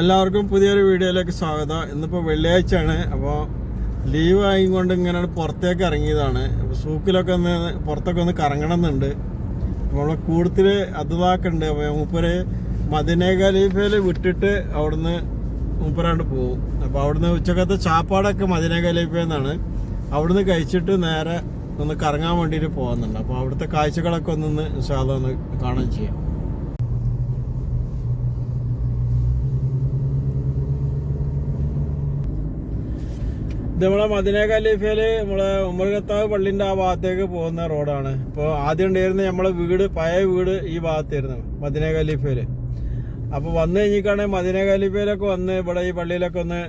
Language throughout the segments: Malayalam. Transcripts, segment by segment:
എല്ലാവർക്കും പുതിയൊരു വീഡിയോയിലേക്ക് സ്വാഗതം. ഇന്നിപ്പോൾ വെള്ളിയാഴ്ചയാണ്. അപ്പോൾ ലീവ് ആയിക്കൊണ്ട് ഇങ്ങനെ പുറത്തേക്ക് ഇറങ്ങിയതാണ്. അപ്പോൾ സൂക്കിലൊക്കെ ഒന്ന് പുറത്തൊക്കെ ഒന്ന് കറങ്ങണം എന്നുണ്ട് നമ്മളെ കൂടുതൽ അതുതാക്കുണ്ട് അപ്പോൾ മൂപ്പര് മദിന ഖലീഫയിൽ വിട്ടിട്ട് അവിടുന്ന് മൂപ്പരാണ്ട് പോകും അപ്പോൾ അവിടുന്ന് ഉച്ചക്കത്തെ ചാപ്പാടൊക്കെ മദിന ഖലീഫയിൽ അവിടുന്ന് കഴിച്ചിട്ട് നേരെ ഒന്ന് കറങ്ങാൻ വേണ്ടിയിട്ട് പോകുന്നുണ്ട് അപ്പോൾ അവിടുത്തെ കാഴ്ചകളൊക്കെ ഒന്ന് സാധാ ഒന്ന് കാണാൻ ചെയ്യാം. ഇത് നമ്മളെ മദിന ഖലീഫയിൽ നമ്മളെ ഉമർ ഖത്താബ് പള്ളിന്റെ ആ ഭാഗത്തേക്ക് പോകുന്ന റോഡാണ്. ഇപ്പോൾ ആദ്യം ഉണ്ടായിരുന്ന നമ്മളെ വീട് പഴയ വീട് ഈ ഭാഗത്തായിരുന്നു മദിന ഖലീഫയിൽ. അപ്പോൾ വന്നു കഴിഞ്ഞിട്ടാണ് മദിന ഖലീഫയിലൊക്കെ വന്ന് ഇവിടെ ഈ പള്ളിയിലൊക്കെ ഒന്ന്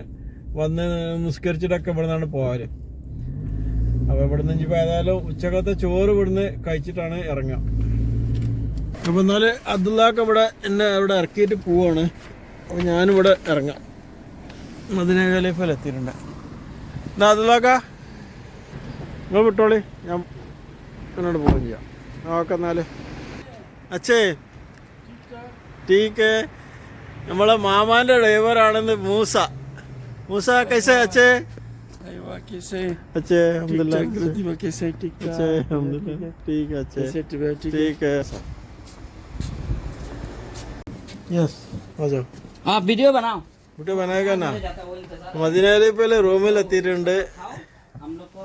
വന്ന് നിസ്കരിച്ചിട്ടൊക്കെ ഇവിടെ നിന്നാണ് പോകാറ് അപ്പോൾ നിന്ന് ഇപ്പൊ ഏതായാലും ഉച്ചക്കത്തെ ചോറ് ഇവിടുന്ന് കഴിച്ചിട്ടാണ് ഇറങ്ങുക അപ്പോൾ എന്നാൽ അബ്ദുള്ളാക്ക് ഇവിടെ എന്നെ ഇവിടെ ഇറക്കിയിട്ട് പോവാണ്. അപ്പോൾ ഞാനിവിടെ ഇറങ്ങാം. മദിന ഖലീഫയിൽ എത്തിയിട്ടുണ്ട് എന്നാ അതിലാക്കാ നിങ്ങൾ വിട്ടോളി. ഞാൻ എന്നോട് പോകുകയും ചെയ്യാം. ഓക്കെ എന്നാൽ അച്ഛേ. ടീക്ക്. നമ്മളെ മാമാന്റെ ഡ്രൈവറാണെന്ന് മൂസ. മൂസ കൈസ അച്ഛേ. अच्छे ബനാ. वीडियो बनाएगा ना? मदीना वाले पहले रो में लती रहे उन्हें हम लोग को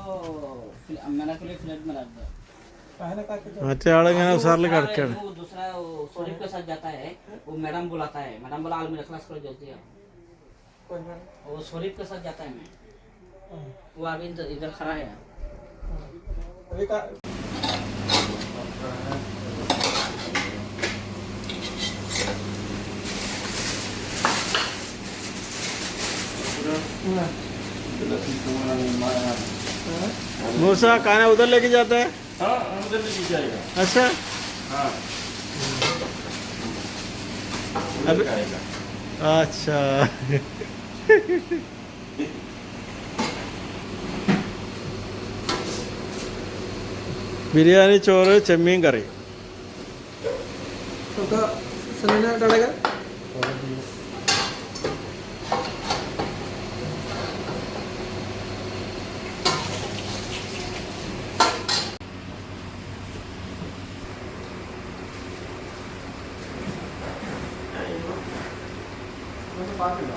मैंने कुछ फ्लैट में रख रही अच्छा आड़ेंगे ना साल काट के दूसरा हाँ। सोनिक के साथ जाता है। हाँ। वो मैडम बुलाता है। मैडम बोला आलमी रखना स्कूल जो दिया वो सोनिक के साथ जाता है मैं वो अभी इधर खड़ा है अभी का मूसा खाना उधर लेके जाता है हाँ अंदर लेके जाएगा अच्छा हाँ अभी आएगा अच्छा ബിരിയാണി ചോറ് ചെമ്മീൻ കറി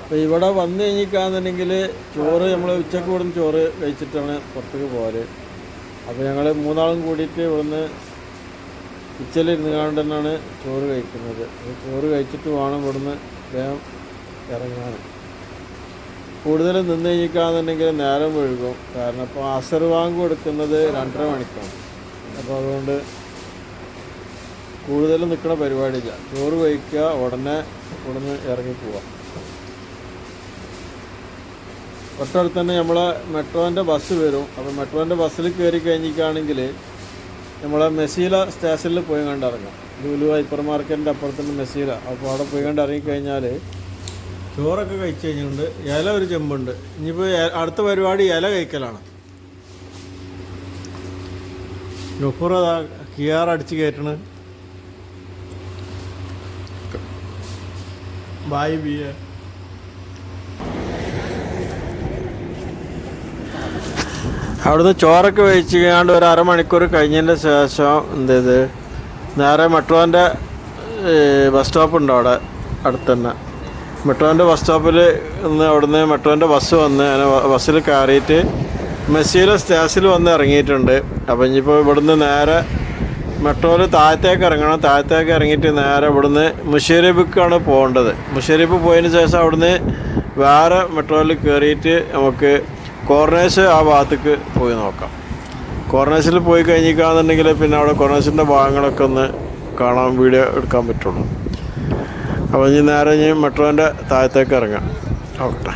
അപ്പോൾ ഇവിടെ വന്നു കഴിഞ്ഞിക്കാന്നുണ്ടെങ്കിൽ ചോറ് നമ്മൾ ഉച്ചയ്ക്ക് ഇവിടുന്ന് ചോറ് കഴിച്ചിട്ടാണ് പുറത്തേക്ക് പോകാറ് അപ്പോൾ ഞങ്ങൾ മൂന്നാളും കൂടിയിട്ട് ഇവിടുന്ന് ഉച്ചയിലിരുന്ന് കൊണ്ട് തന്നെയാണ് ചോറ് കഴിക്കുന്നത്. ചോറ് കഴിച്ചിട്ട് വേണം ഇവിടുന്ന് വേഗം ഇറങ്ങാൻ കൂടുതൽ നിന്ന് കഴിഞ്ഞിക്കാന്നുണ്ടെങ്കിൽ നേരം വഴുകും കാരണം ഇപ്പോൾ അസർ കൊടുക്കുന്നത് രണ്ടര മണിക്കാണ്. അപ്പോൾ അതുകൊണ്ട് കൂടുതലും നിൽക്കുന്ന പരിപാടിയില്ല. ചോറ് കഴിക്കുക ഉടനെ ഇവിടുന്ന് ഇറങ്ങി പോവാം. തൊട്ടടുത്ത് തന്നെ നമ്മളെ മെട്രോന്റെ ബസ് വരും. അപ്പോൾ മെട്രോന്റെ ബസ്സിൽ കയറി കഴിഞ്ഞിട്ടാണെങ്കിൽ നമ്മളെ മെസീല സ്റ്റേഷനിൽ പോയി കണ്ടിറങ്ങാം. ലൂലു ഹൈപ്പർ മാർക്കറ്റിന്റെ അപ്പുറത്തുണ്ട് മെസീല അപ്പോൾ അവിടെ പോയി കണ്ട് ഇറങ്ങിക്കഴിഞ്ഞാൽ ചോറൊക്കെ കഴിച്ച് കഴിഞ്ഞുകൊണ്ട് ഇല ഒരു ചെമ്പുണ്ട്. ഇനിയിപ്പോൾ അടുത്ത പരിപാടി ഇല കഴിക്കലാണ്. ഗഫൂർ കിയാർ അടിച്ച് കയറ്റണ്. ബായ് ബിയ. അവിടുന്ന് ചോറൊക്കെ വെച്ച് കഴിഞ്ഞാണ്ട് ഒരു അരമണിക്കൂർ കഴിഞ്ഞതിന്റെ ശേഷം എന്ത് ചെയ്ത്? നേരെ മെട്രോന്റെ ബസ് സ്റ്റോപ്പ് ഉണ്ട് അവിടെ അടുത്ത് തന്നെ മെട്രോന്റെ ബസ് സ്റ്റോപ്പിൽ നിന്ന് അവിടുന്ന് മെട്രോന്റെ ബസ് വന്ന് ബസ്സിൽ കയറിയിട്ട് മെസ്സിയിലെ സ്റ്റേഷനിൽ വന്ന് ഇറങ്ങിയിട്ടുണ്ട്. അപ്പം ഇനിയിപ്പോൾ ഇവിടുന്ന് നേരെ മെട്രോയിൽ താഴത്തേക്ക് ഇറങ്ങണം. താഴത്തേക്ക് ഇറങ്ങിയിട്ട് നേരെ ഇവിടുന്ന് മുഷീറിബിക്കാണ് പോകേണ്ടത്. മുഷീരിബ് പോയതിന് ശേഷം അവിടുന്ന് വേറെ മെട്രോയിൽ കയറിയിട്ട് നമുക്ക് കോർണേഴ്സ് ആ ഭാഗത്തേക്ക് പോയി നോക്കാം. കോർണേഴ്സിൽ പോയി കഴിഞ്ഞിക്കാന്നുണ്ടെങ്കിൽ പിന്നെ അവിടെ കോർണേഴ്സിന്റെ ഭാഗങ്ങളൊക്കെ ഒന്ന് കാണാൻ വീഡിയോ എടുക്കാൻ പറ്റുള്ളൂ. അപ്പോൾ ഇനി നേരെ ഇനി മെട്രോന്റെ താഴത്തേക്ക് ഇറങ്ങാം. നോക്കട്ടെ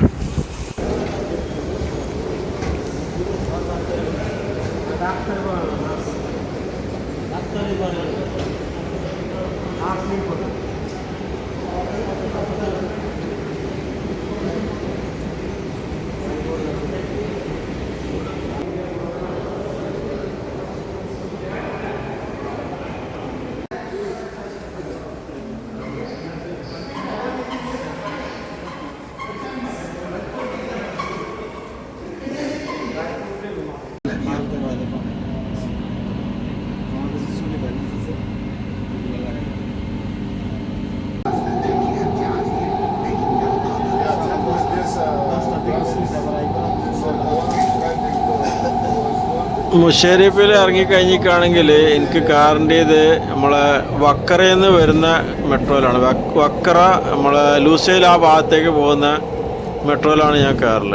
മുഷേരിപ്പിൽ ഇറങ്ങിക്കഴിഞ്ഞിക്കാണെങ്കിൽ എനിക്ക് കാറിന്റേത് നമ്മളെ വക്കറയിൽ നിന്ന് വരുന്ന മെട്രോയിലാണ്. വക്- വക്കറ നമ്മളെ ലൂസയിൽ ആ ഭാഗത്തേക്ക് പോകുന്ന മെട്രോയിലാണ് ഞാൻ കാറിൽ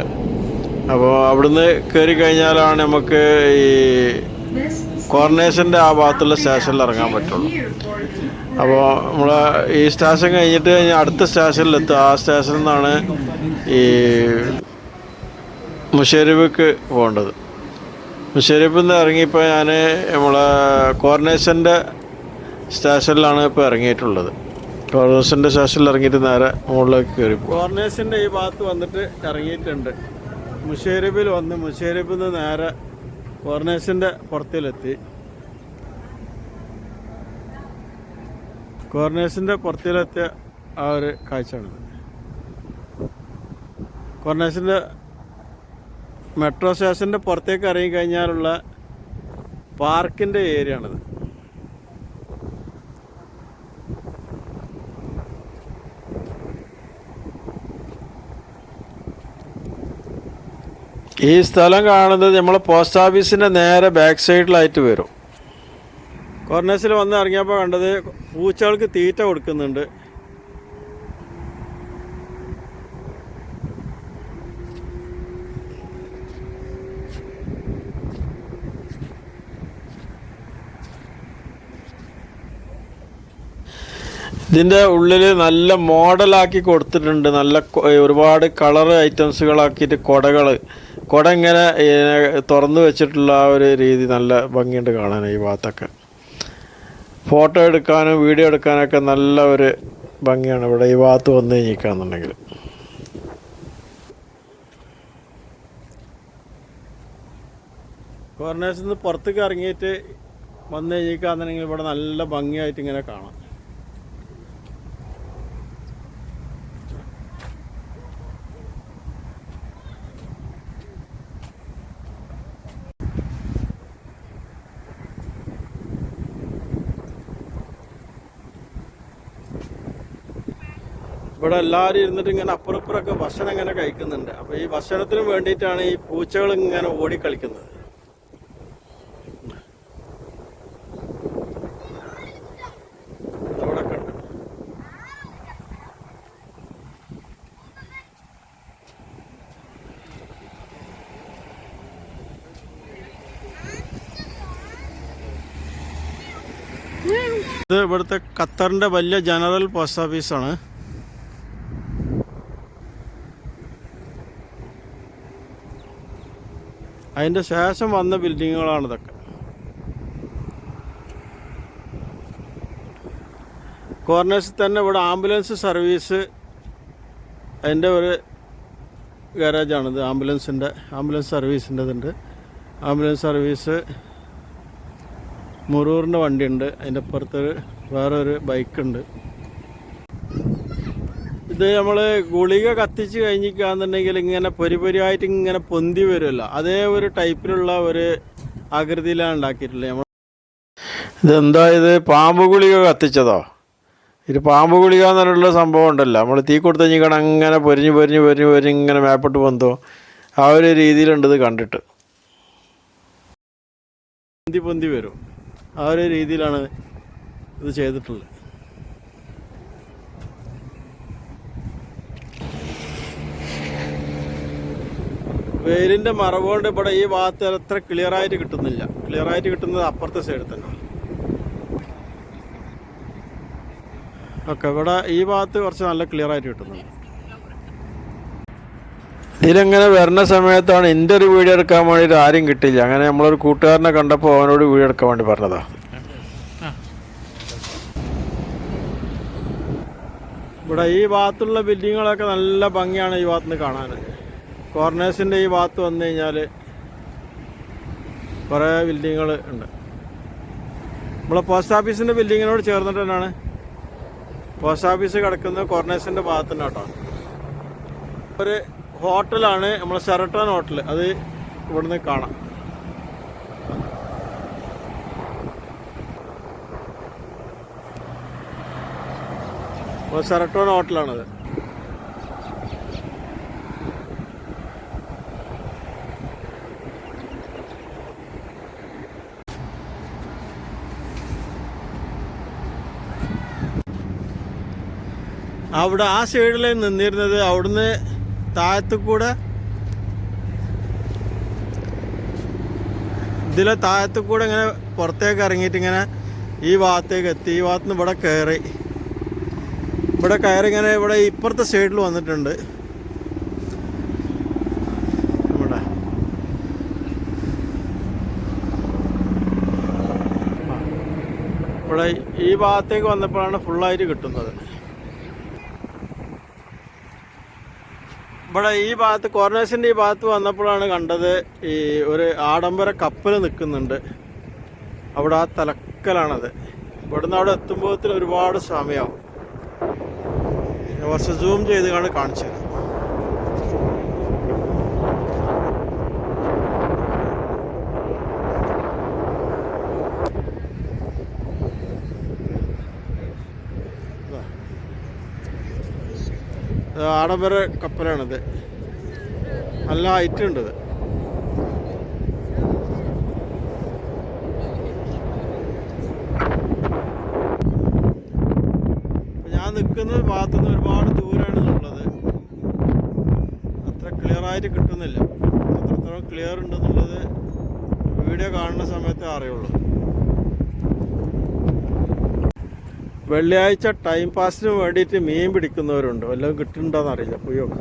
അപ്പോൾ അവിടുന്ന് കയറി കഴിഞ്ഞാലാണ് നമുക്ക് ഈ കോർണേഷന്റെ ആ ഭാഗത്തുള്ള സ്റ്റേഷനിൽ ഇറങ്ങാൻ പറ്റുള്ളൂ. അപ്പോൾ നമ്മൾ ഈ സ്റ്റേഷൻ കഴിഞ്ഞിട്ട് കഴിഞ്ഞാൽ അടുത്ത സ്റ്റേഷനിലെത്തും. ആ സ്റ്റേഷനിൽ നിന്നാണ് ഈ മുഷേരിഫിക്ക് പോകേണ്ടത്. മുഷേരിഫിൽ നിന്ന് ഇറങ്ങിയപ്പോൾ ഞാൻ നമ്മളെ കോർണേഷന്റെ സ്റ്റേഷനിലാണ് ഇപ്പോൾ ഇറങ്ങിയിട്ടുള്ളത്. കോർണേഷന്റെ സ്റ്റേഷനിൽ ഇറങ്ങിയിട്ട് നേരെ മുകളിലേക്ക് കയറി കോർണേഷന്റെ ഈ ഭാഗത്ത് വന്നിട്ട് ഇറങ്ങിയിട്ടുണ്ട്. മുഷേരിഫിൽ വന്ന് മുഷേരിഫിൽ നിന്ന് നേരെ കോർണേഷന്റെ പുറത്തിലെത്തി. കോർണേഷന്റെ പുറത്തിലെത്തിയ ആ ഒരു കാഴ്ചയാണിത്. കോർണേഷന്റെ മെട്രോ സ്റ്റേഷന്റെ പുറത്തേക്ക് ഇറങ്ങിക്കഴിഞ്ഞാലുള്ള പാർക്കിന്റെ ഏരിയ ആണിത് ഈ സ്ഥലം കാണുന്നത് നമ്മളെ പോസ്റ്റ് ഓഫീസിന്റെ നേരെ ബാക്ക് സൈഡിലായിട്ട് വരും. കോർണേഴ്സിൽ വന്ന് ഇറങ്ങിയപ്പോൾ കണ്ടത് പൂച്ചകൾക്ക് തീറ്റ കൊടുക്കുന്നുണ്ട്. ഇതിന്റെ ഉള്ളിൽ നല്ല മോഡലാക്കി കൊടുത്തിട്ടുണ്ട്. നല്ല ഒരുപാട് കളർ ഐറ്റംസുകളാക്കിയിട്ട് കുടകൾ കൊട ഇങ്ങനെ തുറന്നു വെച്ചിട്ടുള്ള ആ ഒരു രീതി നല്ല ഭംഗിയുണ്ട് കാണാൻ ഈ ഭാഗത്തൊക്കെ. ഫോട്ടോ എടുക്കാനും വീഡിയോ എടുക്കാനൊക്കെ നല്ല ഒരു ഭംഗിയാണ് ഇവിടെ ഈ ഭാഗത്ത് വന്ന് കഴിഞ്ഞിരിക്കുകയാണെന്നുണ്ടെങ്കിൽ കോർണേഴ്സിൽ നിന്ന് പുറത്തേക്ക് ഇറങ്ങിയിട്ട് വന്ന് കഴിഞ്ഞിരിക്കുകയാണെന്നുണ്ടെങ്കിൽ ഇവിടെ നല്ല ഭംഗിയായിട്ട് ഇങ്ങനെ കാണാം. ഇവിടെ എല്ലാവരും ഇരുന്നിട്ട് ഇങ്ങനെ അപ്പുറപ്പുറമൊക്കെ ഭക്ഷണം ഇങ്ങനെ കഴിക്കുന്നുണ്ട്. അപ്പോൾ ഈ ഭക്ഷണത്തിന് വേണ്ടിയിട്ടാണ് ഈ പൂച്ചകൾ ഇങ്ങനെ ഓടിക്കളിക്കുന്നത്. ഇത് ഇവിടുത്തെ ഖത്തറിന്റെ വലിയ ജനറൽ പോസ്റ്റ് ഓഫീസാണ്. അതിന്റെ ശേഷം വന്ന ബിൽഡിങ്ങുകളാണ് ഇതൊക്കെ. കോർണേഴ്സിൽ തന്നെ ഇവിടെ ആംബുലൻസ് സർവീസ് അതിന്റെ ഒരു ഗാരേജാണിത് ആംബുലൻസിന്റെ ആംബുലൻസ് സർവീസിന്റെ ഇതുണ്ട്. ആംബുലൻസ് സർവീസ് മുറൂറിന്റെ വണ്ടിയുണ്ട്. അതിന്റെ അപ്പുറത്തൊരു വേറൊരു ബൈക്കുണ്ട്. ഇത് നമ്മൾ ഗുളിക കത്തിച്ച് കഴിഞ്ഞിരിക്കുകയാണെന്നുണ്ടെങ്കിൽ ഇങ്ങനെ പൊരിപൊരിയായിട്ട് ഇങ്ങനെ പൊന്തി വരുമല്ലോ. അതേ ഒരു ടൈപ്പിലുള്ള ഒരു ആകൃതിയിലാണ് ഉണ്ടാക്കിയിട്ടുള്ളത്. നമ്മൾ ഇതെന്താ ഇത്? പാമ്പ് ഗുളിക കത്തിച്ചതോ? ഇത് പാമ്പ് ഗുളിക എന്നുള്ള സംഭവം ഉണ്ടല്ലോ. നമ്മൾ തീ കൊടുത്ത് കഴിഞ്ഞാൽ അങ്ങനെ പൊരിഞ്ഞ് പൊരിഞ്ഞ് പൊരിഞ്ഞ് പൊരിഞ്ഞ് ഇങ്ങനെ മേപ്പെട്ട് പൊന്തോ? ആ ഒരു രീതിയിലുണ്ട് ഇത് കണ്ടിട്ട്. പൊന്തി പൊന്തി വരും. ആ ഒരു രീതിയിലാണ് ഇത് ചെയ്തിട്ടുള്ളത്. വെയിലിന്റെ മറവ് കൊണ്ട് ഇവിടെ ഈ ഭാഗത്ത് അത്ര ക്ലിയർ ആയിട്ട് കിട്ടുന്നില്ല. ക്ലിയർ ആയിട്ട് കിട്ടുന്നത് അപ്പുറത്തെ സൈഡിൽ തന്നെ. ഓക്കെ ഇവിടെ ഈ ഭാഗത്ത് കുറച്ച് നല്ല ക്ലിയർ ആയിട്ട് കിട്ടുന്നുണ്ട്. ഇതിലങ്ങനെ വരുന്ന സമയത്താണ് എന്റെ ഒരു വീഡിയോ എടുക്കാൻ വേണ്ടിയിട്ട് ആരും കിട്ടില്ല അങ്ങനെ നമ്മളൊരു കൂട്ടുകാരനെ കണ്ടപ്പോൾ അവനോട് വീഡിയോ എടുക്കാൻ വേണ്ടി പറഞ്ഞതാ. ഇവിടെ ഈ ഭാഗത്തുള്ള ബിൽഡിങ്ങുകളൊക്കെ നല്ല ഭംഗിയാണ് ഈ ഭാഗത്ത് നിന്ന് കോർണേഴ്സിന്റെ ഈ ഭാഗത്ത് വന്നു കഴിഞ്ഞാൽ കുറേ ബിൽഡിങ്ങുകൾ ഉണ്ട്. നമ്മളെ പോസ്റ്റ് ഓഫീസിന്റെ ബിൽഡിങ്ങിനോട് ചേർന്നിട്ട് തന്നെയാണ് പോസ്റ്റ് ഓഫീസ് കിടക്കുന്നത് കോർണേഴ്സിന്റെ ഭാഗത്ത് തന്നെ കേട്ടോ. ഒരു ഹോട്ടലാണ് നമ്മളെ ഷെറട്ടൺ ഹോട്ടൽ അത് ഇവിടുന്ന് കാണാം. സെറട്ടോൺ ഹോട്ടലാണത്. അവിടെ ആ സൈഡിൽ നിന്നിരുന്നത് അവിടുന്ന് താഴത്തു കൂടെ ഇതിലെ താഴത്തു കൂടെ ഇങ്ങനെ പുറത്തേക്ക് ഇറങ്ങിയിട്ട് ഇങ്ങനെ ഈ ഭാഗത്തേക്ക് എത്തി. ഈ ഭാഗത്ത് നിന്ന് ഇവിടെ കയറി. ഇവിടെ കയറി ഇങ്ങനെ ഇവിടെ ഇപ്പുറത്തെ സൈഡിൽ വന്നിട്ടുണ്ട്. ഇവിടെ. ഇവിടെ ഈ ഭാഗത്തേക്ക് വന്നപ്പോഴാണ് ഫുള്ളായിട്ട് കിട്ടുന്നത്. ഇവിടെ ഈ ഭാഗത്ത് കോർണേഴ്സിന്റെ ഈ ഭാഗത്ത് വന്നപ്പോഴാണ് കണ്ടത് ഈ ഒരു ആഡംബര കപ്പൽ നിൽക്കുന്നുണ്ട്. അവിടെ ആ തലക്കലാണത്. ഇവിടുന്ന് അവിടെ എത്തുമ്പോഴത്തിന് ഒരുപാട് സമയമാവും കുറച്ച് സൂം ചെയ്ത് കാണി ആഡംബര കപ്പലാണിത്. നല്ല ഹൈറ്റ് ഉണ്ട് ഞാൻ നിൽക്കുന്ന ഭാഗത്തുനിന്ന് ഒരുപാട് ദൂരമാണ് ഉള്ളത്. അത്ര ക്ലിയർ ആയിട്ട് കിട്ടുന്നില്ല. അത്രത്തോളം ക്ലിയർ ഉണ്ടെന്നുള്ളത് വീഡിയോ കാണുന്ന സമയത്തേ അറിയുള്ളൂ. വെള്ളിയാഴ്ച ടൈം പാസിന് വേണ്ടിയിട്ട് മീൻ പിടിക്കുന്നവരുണ്ട്. വല്ലതും കിട്ടുന്നുണ്ടോന്നറിയില്ല അറിയില്ല.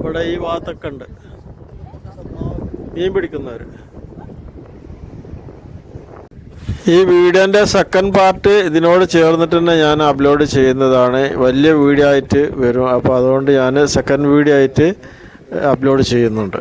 ഇവിടെ ഈ ഭാഗത്തൊക്കെ ഉണ്ട്. മീൻ പിടിക്കുന്നവർ ഈ വീഡിയോന്റെ സെക്കൻഡ് പാർട്ട് ഇതിനോട് ചേർന്നിട്ട് തന്നെ ഞാൻ അപ്ലോഡ് ചെയ്യുന്നതാണ്. വലിയ വീഡിയോ ആയിട്ട് വരും. അപ്പോൾ അതുകൊണ്ട് ഞാൻ സെക്കൻഡ് വീഡിയോ ആയിട്ട് അപ്ലോഡ് ചെയ്യുന്നുണ്ട്.